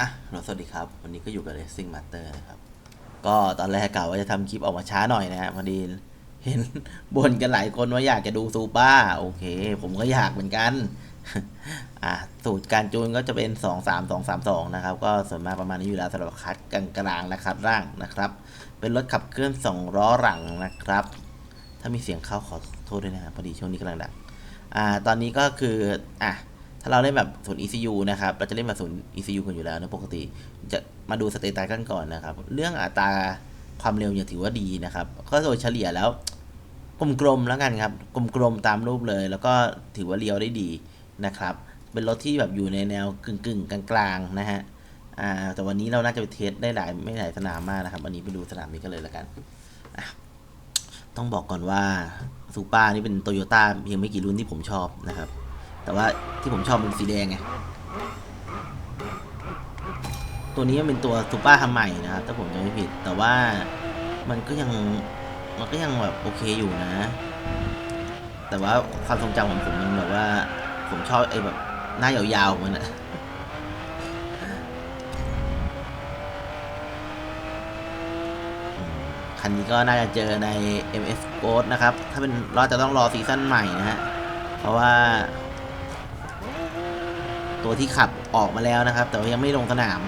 อะเราสวัสดีครับ วันนี้ก็อยู่กับ Racing Master นะครับ ก็ตอนแรกกะว่าจะทำคลิปออกมาช้าหน่อยนะฮะพอดีเห็นบ่นกันหลายคนว่าอยากจะดูซูเปอร์โอเค ผมก็อยากเหมือนกัน อะสูตรการจูนก็จะเป็น 2 3 2 3 2 นะครับ ก็ส่วนมากประมาณนี้อยู่แล้วสำหรับคัดกลางกลางๆและคัดร่างนะครับ เป็นรถขับเคลื่อน2ล้อหลังนะครับ ถ้ามีเสียงเข้าขอโทษด้วยนะพอดีช่วงนี้กำลังดังอ่าตอนนี้ก็คืออะ ถ้าเราเล่นแบบศูนย์ ECU นะครับเราจะเล่นแบบศูนย์ ECU กันอยู่แล้วนะปกติ จะมาดูสเตตัสกันก่อนนะครับ เรื่องอัตราความเร็วยังถือว่าดีนะครับ ก็โดยเฉลี่ยแล้วกลมๆแล้วกันครับกลมๆตามรูปเลย แล้วก็ถือว่าเลี้ยวได้ดีนะครับ เป็นรถที่แบบอยู่ในแนวกึ่งๆกลางๆนะฮะอ่าแต่วันนี้เราน่าจะไปเทสได้หลายไม่หลายสนามมากนะครับ วันนี้ไปดูสนามนี้กันเลยแล้วกันต้องบอกก่อนว่าซูเปอร์นี่เป็นโตโยต้าเพียงไม่กี่รุ่นที่ผมชอบนะครับ แต่ว่าที่ผมชอบเป็นสีแดงไง ตัวนี้มันเป็นตัวซูเปอร์ทำใหม่นะครับ ถ้าผมจำไม่ผิด แต่ว่ามันก็ยังมันก็ยังแบบโอเคอยู่นะ แต่ว่าความทรงจำของผมมันแบบว่า ผมชอบไอ้แบบหน้ายาวๆของมันอะอืมคันนี้ก็น่าจะเจอใน MS Gold นะครับ ถ้าเป็นเราจะต้องรอซีซั่นใหม่นะฮะ เพราะว่า ตัวที่ขับออกมาแล้วนะครับ แต่ว่ายังไม่ลงสนาม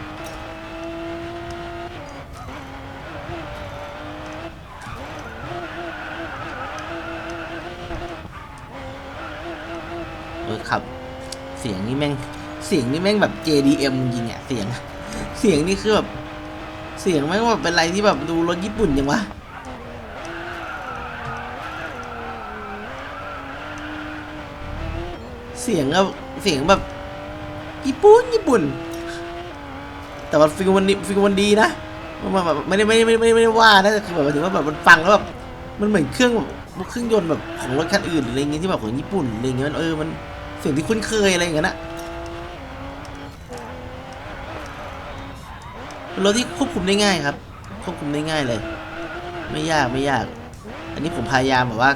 เออขับ เสียงนี่แม่ง เสียงนี่แม่งแบบ JDM จริงๆอะเสียง เสียงนี่คือแบบ เสียงแม่งแบบเป็นอะไรที่แบบดูรถญี่ปุ่นจังวะเสียงแบบเสียงแบบ ญี่ปุ่นญี่ปุ่น แต่ว่าฟิลมันดีฟิลมันดีนะมันแบบไม่ได้ไม่ได้ไม่ได้ไม่ได้ไม่ว่านะแต่คือแบบถึงว่าแบบมันฟังแล้วแบบมันเหมือนเครื่องแบบเครื่องยนต์แบบของรถคันอื่นอะไรเงี้ยที่แบบของญี่ปุ่นอะไรเงี้ยมันเออมันเสียงที่คุ้นเคยอะไรอย่างเงี้ยนะรถที่ควบคุมได้ง่ายครับ ควบคุมได้ง่ายเลย ไม่ยากไม่ยาก อันนี้ผมพยายามแบบว่า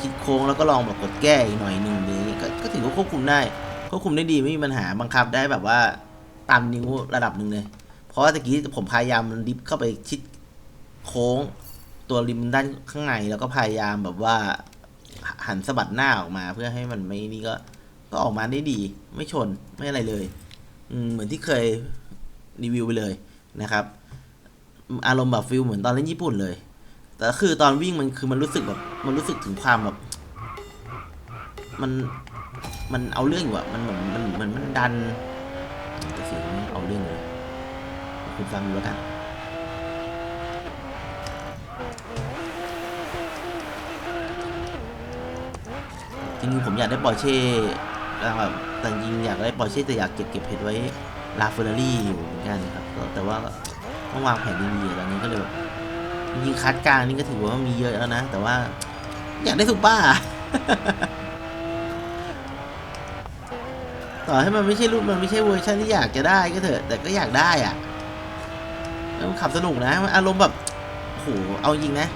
คิดโค้งแล้วก็ลองแบบกดแก้อีกหน่อยหนึ่งเลยก็ก็ถือว่าควบคุมได้ ควบคุมได้ดีไม่มีปัญหาบังคับได้แบบว่าตามนิ้วระดับหนึ่งเลย เพราะว่าตะกี้ผมพยายามดิฟเข้าไปชิดโค้งตัวริมด้านข้างในแล้วก็พยายามแบบว่าหันสะบัดหน้าออกมาเพื่อให้มันไม่นี่ก็ ก็ออกมาได้ดี ไม่ชนไม่อะไรเลย อืเหมือนที่เคยรีวิวไปเลยนะครับ อารมณ์แบบฟิลเหมือนตอนเล่นญี่ปุ่นเลย แต่คือตอนวิ่งมันคือมันรู้สึกแบบมันรู้สึกถึงความแบบ มัน มันเอาเรื่องอยู่อะมันเหมือนมันเหมือนมันดันแต่เสียงมันเอาเรื่องเลยคุณฟังดูแล้วกันจริงๆผมอยากได้ปอร์เช่แบบแต่จริงอยากได้ปอร์เช่แต่อยากเก็บเก็บเพชรไว้ลาเฟอร์รารี่อยู่เหมือนกันครับแต่ว่าต้องวางแผนดีๆตอนนี้ก็เลยแบบจริงคัดกลางนี่ก็ถือว่ามีเยอะแล้วนะ แต่ว่าอยากได้ซุปเปอร์ ต่อให้มันไม่ใช่รุ่นมันไม่ใช่เวอร์ชันที่อยากจะได้ก็เถอะ แต่ก็อยากได้อะแล้วมันขับสนุกนะมันอารมณ์แบบโหเอาจริงนะ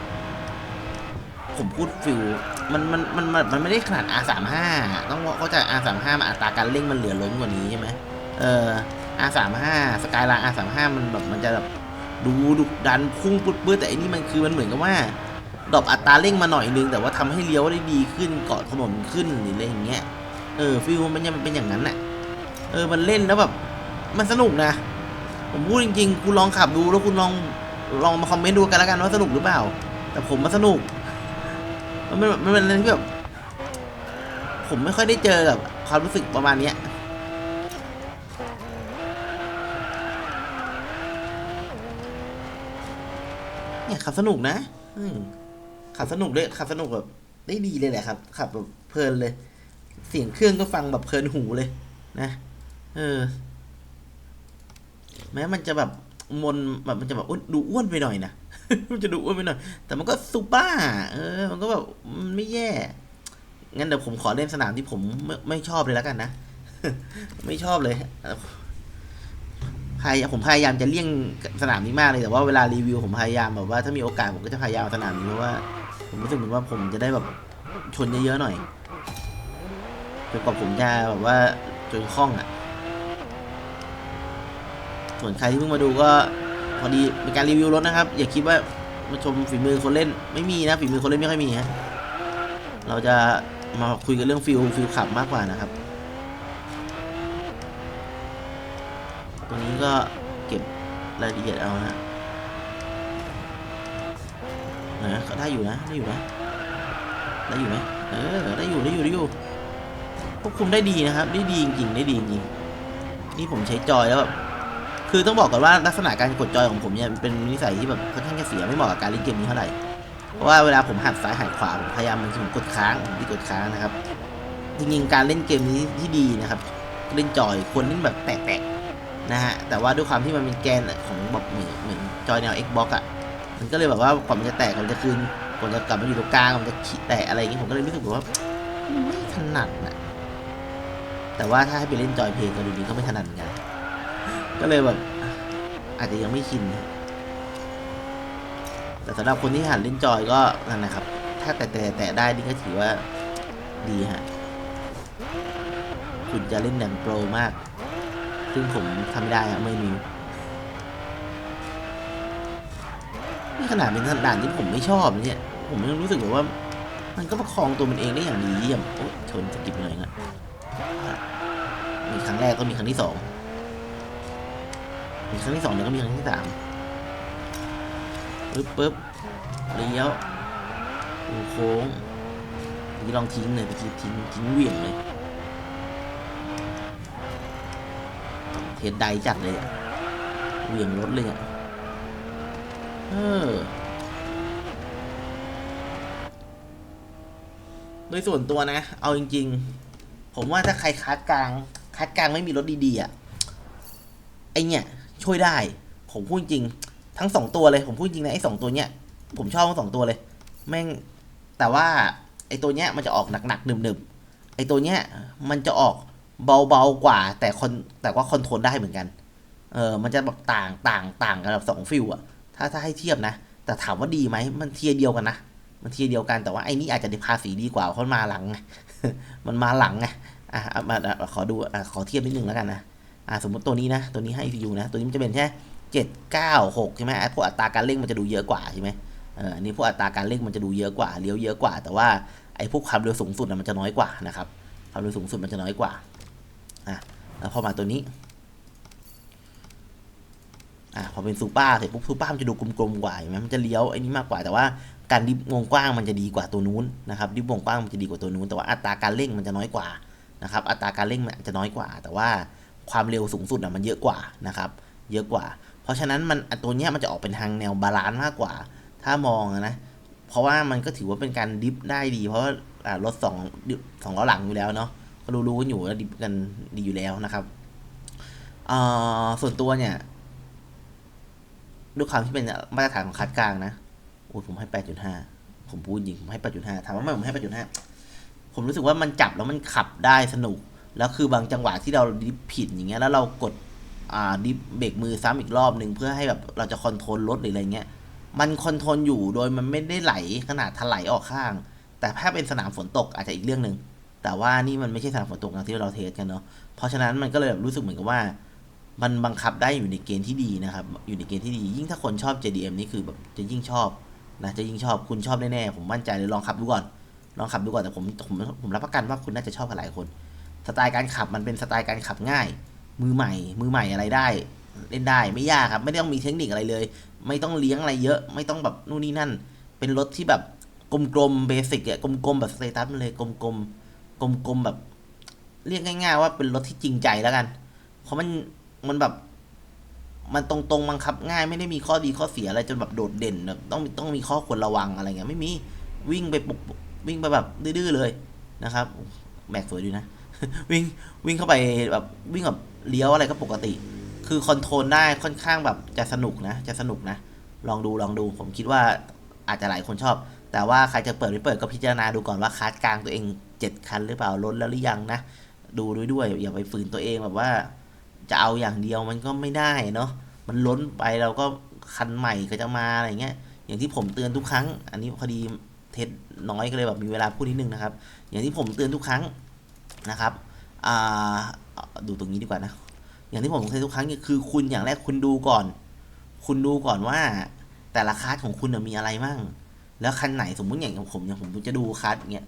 ผมพูดฟิลมันมันมันมันมันไม่ได้ขนาด R35 ต้องเข้าใจ R35 มันอัตราการเร่งมันเหลือล้นกว่านี้ใช่ไหมเออ R35 สกายไลน์ R35 มันแบบมันจะแบบดูดุดันพุ่งปุ๊ดปื้ดแต่อันนี้มันคือมันเหมือนกับว่าดรอปอัตราเร่งมาหน่อยนึง แต่ว่าทำให้เลี้ยวได้ดีขึ้นเกาะถนนขึ้นหรืออะไรอย่างเงี้ย เออฟิลมันยังเป็นอย่างนั้นน่ะเออมันเล่นแล้วแบบ มันสนุกนะ ผมพูดจริง ๆ คุณลองขับดูแล้วคุณลองลองมาคอมเมนต์ดูกันแล้วกันว่าสนุกหรือเปล่า แต่ผมมันสนุก มันมันเป็นอะไรที่แบบผมไม่ค่อยได้เจอกับความรู้สึกประมาณเนี้ยเนี่ยขับสนุกนะ อืมขับสนุกด้วยขับสนุกแบบได้ดีเลยแหละครับขับแบบเพลินเลย เสียงเครื่องก็ฟังแบบเพลินหูเลย นะ เออ แม้มันจะแบบมนแบบมันจะแบบอ้วนดูอ้วนไปหน่อยนะ มันจะดูอ้วนไปหน่อย แต่มันก็ซูเปอร์เออ มันก็แบบมันไม่แย่ งั้นเดี๋ยวผมขอเล่นสนามที่ผมไม่ไม่ชอบเลยแล้วกันนะ ไม่ชอบเลยพยายามผมพยายามจะเลี่ยงสนามนี้มากเลยแต่ว่าเวลารีวิวผมพยายามแบบว่าถ้ามีโอกาสผมก็จะพยายามเอาสนามนี้เพราะว่า ผมรู้สึกเหมือนว่าผมจะได้แบบชนเยอะๆหน่อย จนกว่าผมจะแบบว่าจนคล่องอะ ส่วนใครที่เพิ่งมาดูก็พอดีเป็นการรีวิวรถนะครับ อย่าคิดว่ามาชมฝีมือคนเล่นไม่มีนะฝีมือคนเล่นไม่ค่อยมีฮะเราจะมาคุยกันเรื่องฟิลฟิลขับมากกว่านะครับ ตัวนี้ก็เก็บรายละเอียดเอานะนะก็ได้อยู่นะได้อยู่นะได้อยู่ไหมเออได้อยู่ได้อยู่ได้อยู่ ควบคุมได้ดีนะครับ ได้ดีจริงๆได้ดีจริงนี่ผมใช้จอยแล้วแบบคือต้องบอกก่อนว่าลักษณะการกดจอยของผมเนี่ยเป็นนิสัยที่แบบค่อนข้างจะเสียไม่เหมาะกับการเล่นเกมนี้เท่าไหร่เพราะว่าเวลาผมหัดซ้ายหัดขวาผมพยายามมันผมกดค้างผมที่กดค้างนะครับจริงๆการเล่นเกมนี้ที่ดีนะครับเล่นจอยควรเล่นแบบแตะๆนะฮะแต่ว่าด้วยความที่มันเป็นแกนของแบบเหมือนเหมือนจอยแนว Xbox อะมันก็เลยแบบว่ากว่ามันจะแตกกว่ามันจะคืนกว่าจะกลับมาอยู่ตรงกลางกว่ามันจะขีดแตะอะไรอย่างเงี้ยผมก็เลยรู้สึกแบบว่าไม่ถนัดนะ แต่ว่าถ้าให้ไปเล่นจอยเพลงก็ดูดีก็ไม่ถนัดเหมือนกันก็เลยแบบอาจจะยังไม่ชินแต่สำหรับคนที่หัดเล่นจอยก็นั่นนะครับ ถ้าแตะแตะแตะได้นี่ก็ถือว่าดีฮะคุณจะเล่นอย่างโปรมาก ซึ่งผมทำไม่ได้อะไม่มีนี่ขนาดเป็นด่านที่ผมไม่ชอบเนี่ย ผมยังรู้สึกแบบว่า มันก็ประคองตัวมันเองได้อย่างดีเยี่ยมโอ้ชนสกิปหน่อยนะ มีครั้งแรกก็มีครั้งที่สอง มีครั้งที่สองเดี๋ยวก็มีครั้งที่สามปึ๊บปึ๊บเลี้ยวดูโค้งนี่ลองทิ้งเลยตะกี้ทิ้งทิ้งเหวี่ยงเลยเทสใดจัดเลยอะเหวี่ยงรถเลยอะเออโดยส่วนตัวนะ เอาจริง ๆ ผมว่าถ้าใครคัดกลางคัดกลางไม่มีรถดีๆอะไอเนี่ย ช่วยได้ ผมพูดจริง ทั้งสองตัวเลยผมพูดจริงนะไอสองตัวเนี้ยผมชอบทั้งสองตัวเลย แม่งแต่ว่าไอตัวเนี้ยมันจะออกหนักๆหนึบๆไอตัวเนี้ยมันจะออกเบาๆกว่า แต่คนแต่ว่าคอนโทรลได้เหมือนกัน เออมันจะแบบต่างต่างต่างกันแบบสองฟิลอะถ้าถ้าให้เทียบนะ แต่ถามว่าดีไหมมันเทียเดียวกันนะ มันเทียเดียวกันแต่ว่าไอ้นี่อาจจะได้ภาษีดีกว่าเพราะมันมาหลัง มันมาหลังไงอะมาขอดูอะขอเทียบนิดนึงแล้วกันนะอะสมมติตัวนี้นะตัวนี้ให้ CPU นะ ตัวนี้มันจะเป็นแค่เจ็ดเก้าหกใช่ไหมพวกอัตราการเร่งมันจะดูเยอะกว่าใช่ไหมเอออันนี้พวกอัตราการเร่งมันจะดูเยอะกว่าเลี้ยวเยอะกว่า แต่ว่าไอ้พวกความเร็วสูงสุดนะมันจะน้อยกว่านะครับความเร็วสูงสุดมันจะน้อยกว่าอะแล้วพอมาตัวนี้อะพอเป็นซูเปอร์เสร็จปุ๊บซูเปอร์มันจะดูกลมๆกว่าเห็นไหมมันจะเลี้ยวไอ้นี้มากกว่าแต่ว่า การดิฟวงกว้างมันจะดีกว่าตัวนู้นนะครับดิฟวงกว้างมันจะดีกว่าตัวนู้น แต่ว่าอัตราการเร่งมันจะน้อยกว่านะครับอัตราการเร่งมันจะน้อยกว่า แต่ว่าความเร็วสูงสุดอะมันเยอะกว่านะครับเยอะกว่า เพราะฉะนั้นมันตัวเนี้ยมันจะออกเป็นทางแนวบาลานซ์มากกว่า ถ้ามองนะเพราะว่ามันก็ถือว่าเป็นการดิฟได้ดี เพราะว่ารถสองสองล้อหลังอยู่แล้วเนาะก็รู้ๆกันอยู่แล้วดิฟกันดีอยู่แล้วนะครับส่วนตัวเนี่ยด้วยความที่เป็นมาตรฐานของคัดกลางนะ โอ้ผมให้8.5ผมพูดจริงผมให้8.5ถามว่าทำไมผมให้8.5ผมรู้สึกว่ามันจับแล้วมันขับได้สนุก แล้วคือบางจังหวะที่เราดิฟผิดอย่างเงี้ยแล้วเรากดอ่าดิฟเบรกมือซ้ำอีกรอบหนึ่งเพื่อให้แบบเราจะคอนโทรลรถหรืออะไรเงี้ยมันคอนโทรลอยู่โดยมันไม่ได้ไหลขนาดถลายออกข้าง แต่ถ้าเป็นสนามฝนตกอาจจะอีกเรื่องหนึ่งแต่ว่านี่มันไม่ใช่สนามฝนตกอย่างที่เราเทสกันเนาะเพราะฉะนั้นมันก็เลยแบบรู้สึกเหมือนกับว่า มันบังคับได้อยู่ในเกณฑ์ที่ดีนะครับ อยู่ในเกณฑ์ที่ดี ยิ่งถ้าคนชอบ JDM นี่คือแบบจะยิ่งชอบ นะจะยิ่งชอบคุณชอบแน่ๆผมมั่นใจเลยลองขับดูก่อนลองขับดูก่อนแต่ผมผมผมรับประกันว่าคุณน่าจะชอบกันหลายคน สไตล์การขับมันเป็นสไตล์การขับง่าย มือใหม่ มือใหม่อะไรได้ เล่นได้ไม่ยากครับ ไม่ต้องมีเทคนิคอะไรเลย ไม่ต้องเลี้ยงอะไรเยอะ ไม่ต้องแบบนู่นนี่นั่น เป็นรถที่แบบกลมๆเบสิกอะกลมๆแบบสเตตัสมันเลยกลมๆกลมๆแบบ เรียกง่าย ๆ ว่าเป็นรถที่จริงใจแล้วกัน เพราะมันมันแบบ มันตรงๆบังคับง่ายไม่ได้มีข้อดีข้อเสียอะไรจนแบบโดดเด่นแบบต้องต้องมีข้อควรระวังอะไรเงี้ยไม่มีวิ่งไปปกวิ่งไปแบบดื้อเลยนะครับแม็กสวยดีนะ วิ่งวิ่งเข้าไปแบบวิ่งแบบเลี้ยวอะไรก็ปกติ คือคอนโทรลได้ค่อนข้างแบบจะสนุกนะ จะสนุกนะ ลองดูลองดู ผมคิดว่าอาจจะหลายคนชอบ แต่ว่าใครจะเปิดไม่เปิดก็พิจารณาดูก่อนว่าคาดกลางตัวเองเจ็ดคันหรือเปล่าล้นแล้วหรือยังนะ ดูด้วยด้วยอย่าไปฝืนตัวเองแบบว่า จะเอาอย่างเดียวมันก็ไม่ได้เนาะมันล้นไปเราก็คันใหม่ก็จะมาอะไรเงี้ยอย่างที่ผมเตือนทุกครั้ง อันนี้พอดีเทสน้อยก็เลยแบบมีเวลาพูดนิดนึงนะครับ อย่างที่ผมเตือนทุกครั้งนะครับอ่าดูตรงนี้ดีกว่านะ อย่างที่ผมเคยทุกครั้งคือคุณอย่างแรกคุณดูก่อน คุณดูก่อนว่าแต่ละคลาสของคุณมีอะไรมั่งแล้วคันไหนสมมุติอย่างของผมเนี่ยผมจะดูคลาสเงี้ย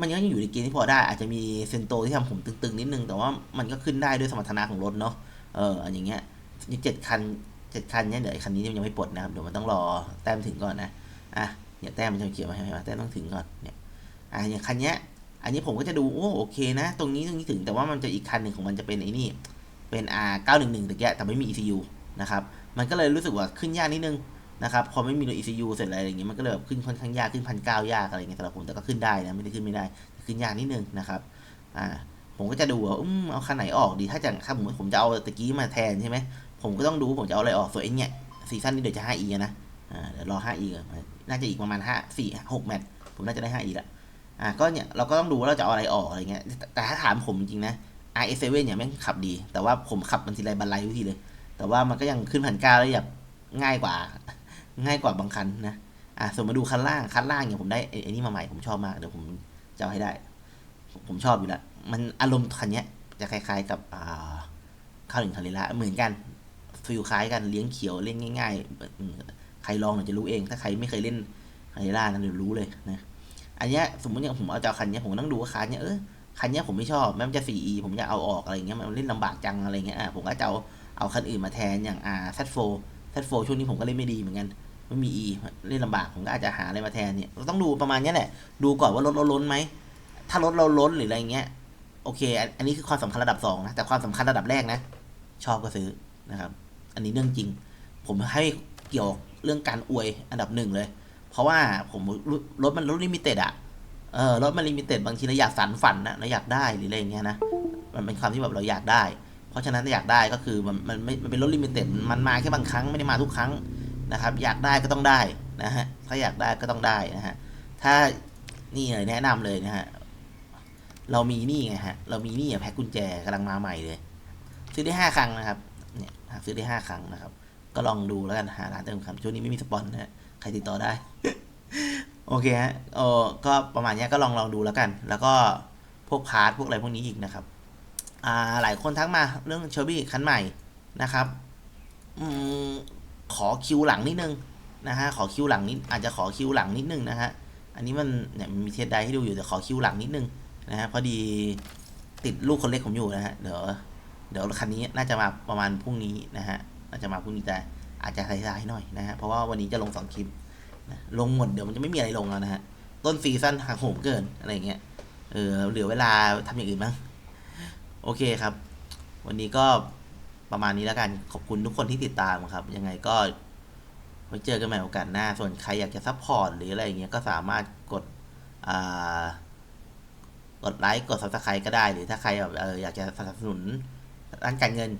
มันก็ยังอยู่ในเกณฑ์ที่พอได้ อาจจะมีเซนโตที่ทำผมตึงๆนิดนึง แต่ว่ามันก็ขึ้นได้ด้วยสมรรถนะของรถเนาะเอออันอย่างเงี้ยนี่เจ็ดคันเจ็ดคันเนี่ยเดี๋ยวคันนี้ยังไม่ปลดนะครับเดี๋ยวมันต้องรอแต้มถึงก่อนนะอะเนี่ยแต้มมันจะเขียนมาให้ไหมแต้มต้องถึงก่อนเนี่ยอะอย่างคันเนี้ยอันนี้ผมก็จะดูโอ้โอเคนะ ตรงนี้ตรงนี้ถึงแต่ว่ามันจะอีกคันหนึ่งของมันจะเป็นไอ้นี่เป็น R 911ตะเกียแต่ไม่มี ECU นะครับมันก็เลยรู้สึกว่าขึ้นยากนิดนึง นะครับพอไม่มีตัว ECU เสร็จอะไรอย่างเงี้ยมันก็เลยแบบขึ้นค่อนข้างยากขึ้นพันเก้ายากอะไรเงี้ยสำหรับผมแต่ก็ขึ้นได้นะไม่ได้ขึ้นไม่ได้ขึ้นยากนิดนึงนะครับอ่าผมก็จะดูว่าอืมเอาคันไหนออกดีถ้าจะถ้าผมผมจะเอาตะกี้มาแทนใช่ไหมผมก็ต้องดูผมจะเอาอะไรออกส่วนไอ้เนี่ยซีซั่นนี้เดี๋ยวจะ 5E นะอ่าเดี๋ยวรอ 5E ก่อนน่าจะอีกประมาณ5 4 6แมตช์ผมน่าจะได้ 5E ละอ่าก็เนี่ยเราก็ต้องดูว่าเราจะเอาอะไรออกอะไรเงี้ยแต่ถ้าถามผมจริงนะ RS7 เนี่ยแม่งขับดี แต่ว่าผมขับมันทีไรบันไลทุกทีเลย แต่ว่ามันก็ยังขึ้นพันเก้าแล้วแบบง่ายกว่า ง่ายกว่าบางคันนะอะส่วนมาดูคันล่างคันล่างเนี่ยผมได้ไอ้นี่มาใหม่ผมชอบมากเดี๋ยวผมจะเอาให้ได้ ผมชอบอยู่แล้วมันอารมณ์คันเนี้ยจะคล้ายๆกับอ่าข้าวหนึ่งคาริล่าเหมือนกันฟิลคล้ายกันเลี้ยงเขียวเล่นง่าย ๆ ใครลองหน่อยจะรู้เอง ถ้าใครไม่เคยเล่นคาริล่านั้นเดี๋ยวรู้เลยนะอันเนี้ยสมมติอย่างผมเอาเจ้าคันเนี้ยผมต้องดูว่าคันเนี้ยเออคันเนี้ยผมไม่ชอบแม้มันจะ 4e ผมอยากเอาออกอะไรเงี้ยมันเล่นลำบากจังอะไรเงี้ยอะผมก็จะเอาเอาคันอื่นมาแทนอย่าง R Z4 Z4 ช่วงนี้ผมก็เล่นไม่ดีเหมือนกัน ไม่มี e เล่นลำบากผมก็อาจจะหาอะไรมาแทนเนี่ยเราต้องดูประมาณนี้แหละ ดูก่อนว่ารถเราล้นไหม ถ้ารถเราล้นหรืออะไรเงี้ย โอเค อันนี้คือความสำคัญระดับสองนะ แต่ความสำคัญระดับแรกนะ ชอบก็ซื้อนะครับ อันนี้เรื่องจริง ผมให้เกี่ยวเรื่องการอวยอันดับหนึ่งเลย เพราะว่าผมรถมันรถลิมิเต็ดอะเออรถมันลิมิเต็ดบางทีเราอยากฝันฝันนะเราอยากได้หรืออะไรเงี้ยนะ มันเป็นความที่แบบเราอยากได้ เพราะฉะนั้นถ้าอยากได้ก็คือมันมันไม่มันเป็นรถลิมิเต็ดมันมาแค่บางครั้งไม่ได้มาทุกครั้ง นะครับ อยากได้ก็ต้องได้นะฮะถ้าอยากได้ก็ต้องได้นะฮะถ้านี่เลยแนะนำเลยนะฮะเรามีนี่ไงฮะเรามีนี่อะแพ็คกุญแจกำลังมาใหม่เลย ซื้อได้ห้าครั้งนะครับเนี่ยซื้อได้ห้าครั้งนะครับ ก็ลองดูแล้วกันหาร้านเติมคำช่วงนี้ไม่มีสปอนนะฮะใครติดต่อได้โอเคฮะเออก็ประมาณนี้ก็ลองลองดูแล้วกัน แล้วก็พวกพาร์ทพวกอะไรพวกนี้อีกนะครับ อ่าหลายคนทักมาเรื่องเชอร์บี้คันใหม่นะครับ อืม ขอคิวหลังนิดนึงนะฮะขอคิวหลังนิดอาจจะขอคิวหลังนิดนึงนะฮะอันนี้มันเนี่ยมีเทสไดให้ดูอยู่แต่ขอคิวหลังนิดนึงนะฮะพอดีติดลูกคนเล็กผมอยู่นะฮะเดี๋ยวเดี๋ยวคันนี้น่าจะมาประมาณพรุ่งนี้นะฮะน่าจะมาพรุ่งนี้แต่อาจจะสายๆหน่อยนะฮะเพราะว่าวันนี้จะลงสองคลิปนะลงหมดเดี๋ยวมันจะไม่มีอะไรลงแล้วนะฮะต้นซีซั่นหักโหมเกินอะไรอย่างเงี้ยเออเหลือเวลาทำอย่างอื่นบ้างโอเคครับ วันนี้ก็ ประมาณนี้แล้วกันขอบคุณทุกคนที่ติดตามครับ ยังไงก็ไว้เจอกันใหม่โอกาสหน้า ส่วนใครอยากจะซัพพอร์ตหรืออะไรอย่างเงี้ยก็สามารถกดกดไลค์กด subscribe ก็ได้ หรือถ้าใครแบบเอออยากจะสนับสนุนด้านการเงิน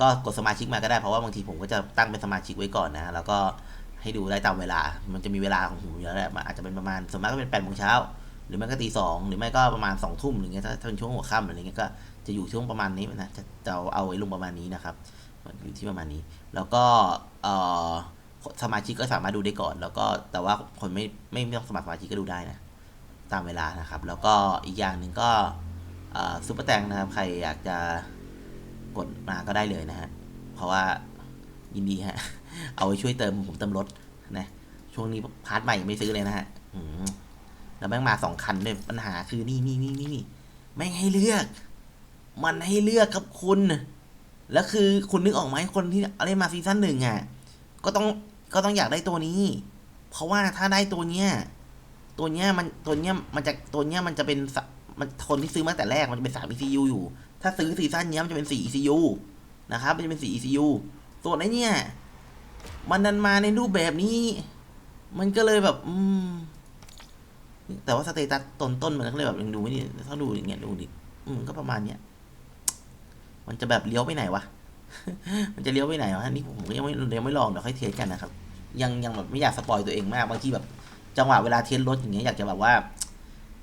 ก็กดสมาชิกมาก็ได้เพราะว่าบางทีผมก็จะตั้งเป็นสมาชิกไว้ก่อนนะ แล้วก็ให้ดูได้ตามเวลา มันจะมีเวลาของผมอยู่แล้วแหละมันอาจจะเป็นประมาณส่วนมากก็เป็นแปดโมงเช้าหรือไม่ก็ตีสองหรือไม่ก็ประมาณสองทุ่มอะไรเงี้ยถ้าเป็นช่วงหัวค่ำอะไรเงี้ยก็ จะอยู่ช่วงประมาณนี้นะจะจะเอาเอาไว้ลงประมาณนี้นะครับ อยู่ที่ประมาณนี้ แล้วก็สมาชิกก็สามารถดูได้ก่อน แล้วก็แต่ว่าคนไม่ไม่ต้องสมัครสมาชิกก็ดูได้นะตามเวลานะครับ แล้วก็อีกอย่างหนึ่งก็ซุปเปอร์แตงนะครับ ใครอยากจะกดมาก็ได้เลยนะฮะเพราะว่ายินดีฮะเอาไว้ช่วยเติมผมเติมรถนะช่วงนี้พาร์ทใหม่ยังไม่ซื้อเลยนะฮะแล้วแม่งมาสองคันด้วยปัญหาคือนี่นี่นี่นี่นี่แม่งให้เลือก มันให้เลือกครับคุณ แล้วคือคุณนึกออกไหมคนที่อะไรมาซีซั่นหนึ่งอะ ก็ต้องก็ต้องอยากได้ตัวนี้ เพราะว่าถ้าได้ตัวเนี้ย ตัวเนี้ยมันตัวเนี้ยมันจะตัวเนี้ยมันจะเป็นสะมันคนที่ซื้อมาแต่แรกมันจะเป็นสาม ECU อยู่ ถ้าซื้อซีซั่นเนี้ยมันจะเป็นสี่ ECU นะครับ มันจะเป็นสี่ ECU ส่วนไอ้เนี่ย มันดันมาในรูปแบบนี้ มันก็เลยแบบ อืม แต่ว่าสเตตัสต้นต้นๆมันก็เลยแบบยังดูไม่ดีถ้าดูอย่างเงี้ยดูดิ อืม ก็ประมาณเนี้ย มันจะแบบเลี้ยวไปไหนวะ มันจะเลี้ยวไปไหนวะ นี่ผมยังไม่ยังไม่ลองเดี๋ยวค่อยเทสกันนะครับ ยังยังแบบไม่อยากสปอยตัวเองมาก บางทีแบบจังหวะเวลาเทสรถอย่างเงี้ยอยากจะแบบว่า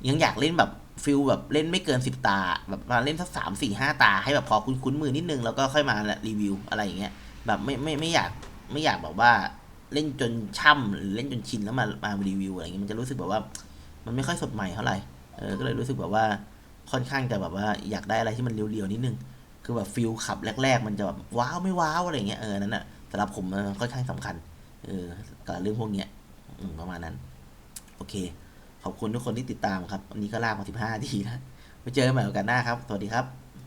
ยังอยากเล่นแบบฟิลแบบเล่นไม่เกินสิบตา แบบมาเล่นสักสามสี่ห้าตาให้แบบพอคุ้นคุ้นมือนิดนึงแล้วก็ค่อยมารีวิวอะไรอย่างเงี้ย แบบไม่ไม่ไม่อยากไม่อยากแบบว่าเล่นจนช่ำหรือเล่นจนชินแล้วมามารีวิวอะไรเงี้ยมันจะรู้สึกแบบว่า มันไม่ค่อยสดใหม่เท่าไหร่เออก็เลยรู้สึกแบบว่าค่อนข้างจะแบบว่าอยากได้อะไรที่มันเรียวๆนิดนึง คือแบบฟิลขับแรก ๆ มันจะแบบว้าวไม่ว้าวอะไรเงี้ยเออนั่นอะสำหรับผมมันค่อนข้างสำคัญเออกับเรื่องพวกเนี้ยประมาณนั้น โอเค ขอบคุณทุกคนที่ติดตามครับวันนี้ก็ลากมาสิบห้าทีนะไปเจอกันใหม่โอกาสหน้าครับ สวัสดีครับ